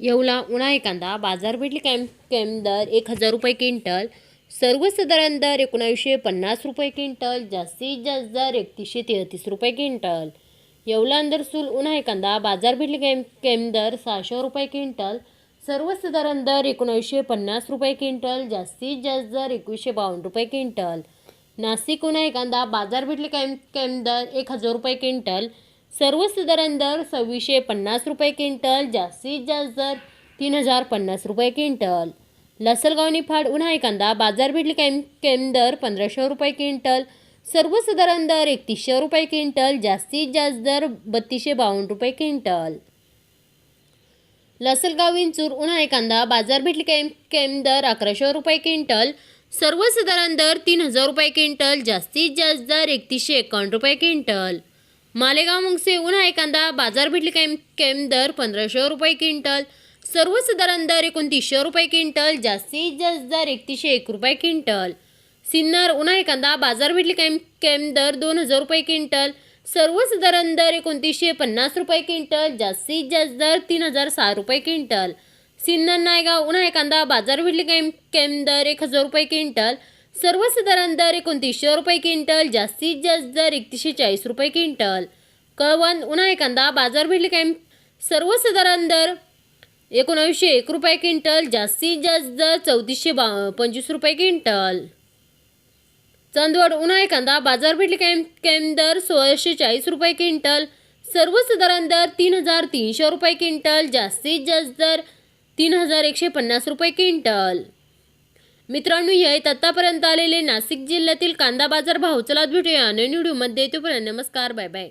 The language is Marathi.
येवला उन्हाळी कांदा बाजारपेठली कॅम कॅम दर एक हजार रुपये क्विंटल. सर्वसाधारण दर एकोणावीसशे पन्नास रुपये क्विंटल जास्तीत जास्त दर एकतीसशे तेहतीस रुपये क्विंटल. येवला अंदरसूल उन्हाळी कांदा बाजारपेठली कॅम कॅम दर सहाशे रुपये क्विंटल. सर्वसाधारण दर एकोणावीसशे पन्नास रुपये क्विंटल जास्तीत जास्त दर एकवीसशे बावन्न रुपये क्विंटल. नाशिक उन्हाळी कांदा बाजारपेठली कॅम कॅम दर एक हजार रुपये क्विंटल. सर्वसाधारण दर सव्वीसशे पन्नास रुपये क्विंटल जास्तीत जास्त दर तीन हजार पन्नास रुपये क्विंटल. लसलगाव निफाड उन्हाळी कांदा बाजारपेठली कॅम केम दर पंधराशे रुपये क्विंटल. सर्वसाधारण दर एकतीसशे रुपये क्विंटल जास्तीत जास्त दर बत्तीसशे बावन्न रुपये क्विंटल. लसलगाव विंचूर उन्हाळी कांदा बाजारपेठली कॅम केम दर अकराशे रुपये क्विंटल. सर्वसाधारण दर तीन हजार रुपये क्विंटल जास्तीत जास्त दर एकतीसशे एकावन्न रुपये क्विंटल. मालेगाव मुंगसे उन्हाळी कांदा बाजारपेठली कॅम केम दर पंधराशे रुपये क्विंटल. सर्वसाधारण दर एकोणतीसशे रुपये क्विंटल जास्तीत जास्त दर एकतीसशे एक रुपये क्विंटल. सिन्नर उन्हाळी कांदा बाजारपेठली कॅम केम दर दोन हजार रुपये क्विंटल. सर्वसाधारण दर एकोणतीसशे पन्नास रुपये क्विंटल जास्तीत जास्त दर तीन हजार सहा रुपये क्विंटल. सिन्नर नायगाव उन्हाळी कांदा बाजारपेठली कॅम केम दर एक हजार रुपये क्विंटल. सर्वसाधारण दर एकोणतीसशे रुपये क्विंटल जास्तीत जास्त दर एकतीसशे चाळीस रुपये क्विंटल. कळवण उन्हाळी कांदा बाजारपेठली कॅम्प सर्वसाधारण दर एकोणावीसशे एक रुपये क्विंटल जास्तीत जास्त दर चौतीसशे बा पंचवीस रुपये क्विंटल. चांदवड उन्हाळी कांदा बाजारपेठली कॅम्प कॅम्प दर सोळाशे चाळीस रुपये क्विंटल. सर्वसाधारण दर तीन हजार तीनशे रुपये क्विंटल जास्तीत जास्त दर तीन हजार एकशे पन्नास रुपये क्विंटल. मित्रांनो हे आहेत आत्तापर्यंत आलेले नाशिक जिल्ह्यातील कांदा बाजार भाव. चला भेटूया नवीन व्हिडिओमध्ये. तोपर्यंत नमस्कार बाय बाय